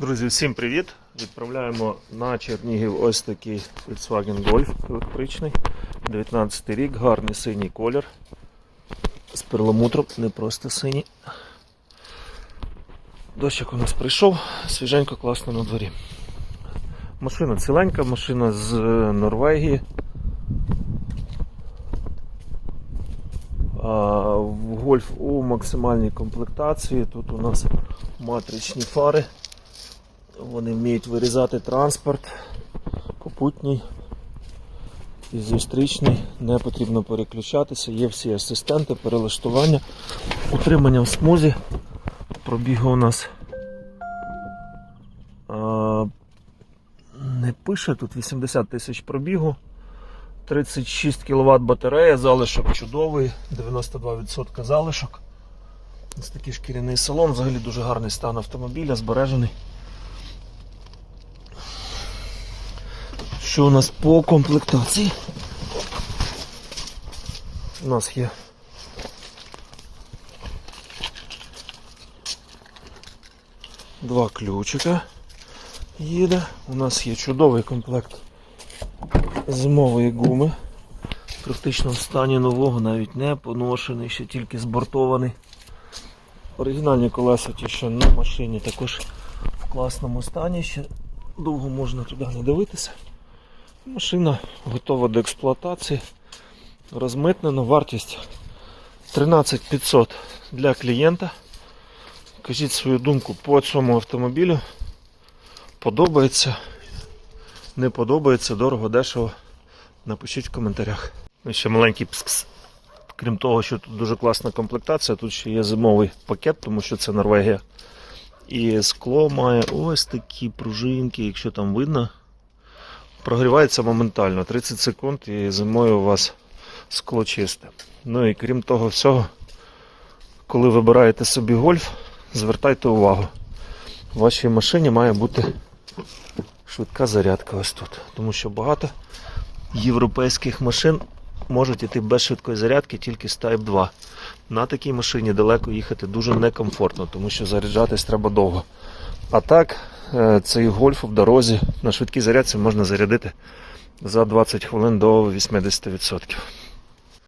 Друзі, всім привіт! Відправляємо на Чернігів ось такий Volkswagen Golf електричний. 19 рік, гарний синій колір. З перламутром, не просто синій. Дощик у нас прийшов, свіженько, класно на дворі. Машина ціленька, машина з е, Норвегії. Гольф у максимальній комплектації. Тут у нас матричні фари. Вони вміють вирізати транспорт, попутній і зустрічний. Не потрібно переключатися. Є всі асистенти, перелаштування, утримання в смузі. Пробігу у нас а, не пише, тут 80 тисяч пробігу. 36 кВт батарея, залишок чудовий, 92% залишок. Ось такий шкіряний салон, взагалі дуже гарний стан автомобіля, збережений. Що у нас по комплектації? У нас є два ключика їде. У нас є чудовий комплект зимової гуми. Практично в стані нового, навіть не поношений, ще тільки збортований. Оригінальні колеса ті, що на машині також в класному стані, ще довго можна туди не дивитися. Машина готова до експлуатації, розмитнена, вартість 13 500 для клієнта. Кажіть свою думку по цьому автомобілю. Подобається, не подобається, дорого, дешево. Напишіть в коментарях. Ну, ще маленький пс Крім того, що тут дуже класна комплектація, тут ще є зимовий пакет, тому що це Норвегія. І скло має ось такі пружинки, якщо там видно. Прогрівається моментально 30 секунд і зимою у вас скло чисте. Ну і крім того всього, коли вибираєте собі гольф, звертайте увагу. В вашій машині має бути швидка зарядка ось тут. Тому що багато європейських машин можуть йти без швидкої зарядки тільки з Type 2. На такій машині далеко їхати дуже некомфортно, тому що заряджатись треба довго. А так, цей гольф в дорозі на швидкій зарядці можна зарядити за 20 хвилин до 80%.